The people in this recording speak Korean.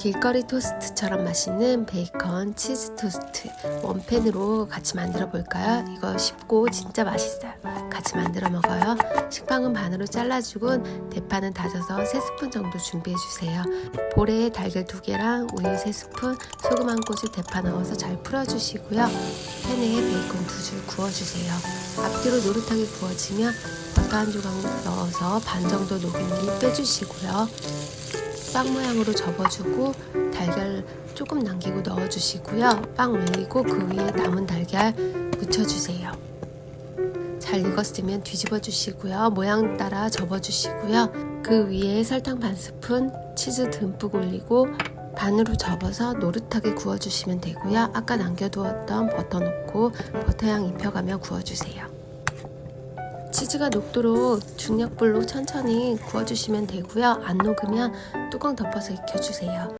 길거리 토스트처럼 맛있는 베이컨 치즈 토스트 원팬으로 같이 만들어 볼까요? 이거 쉽고 진짜 맛있어요. 같이 만들어 먹어요. 식빵은 반으로 잘라주고 대파는 다져서 3스푼 정도 준비해 주세요. 볼에 달걀 2개랑 우유 3스푼, 소금 한 꼬집 대파 넣어서 잘 풀어주시고요. 팬에 베이컨 두줄 구워주세요. 앞뒤로 노릇하게 구워지면 버터 한 조각 넣어서 반 정도 녹은 물 빼주시고요. 빵 모양으로 접어주고 달걀 조금 남기고 넣어주시고요. 빵 올리고 그 위에 남은 달걀 묻혀주세요. 잘 익었으면 뒤집어 주시고요. 모양 따라 접어 주시고요. 그 위에 설탕 반 스푼, 치즈 듬뿍 올리고 반으로 접어서 노릇하게 구워 주시면 되고요. 아까 남겨두었던 버터 넣고 버터향 입혀가며 구워 주세요. 치즈가 녹도록 중약불로 천천히 구워주시면 되고요. 안 녹으면 뚜껑 덮어서 익혀주세요.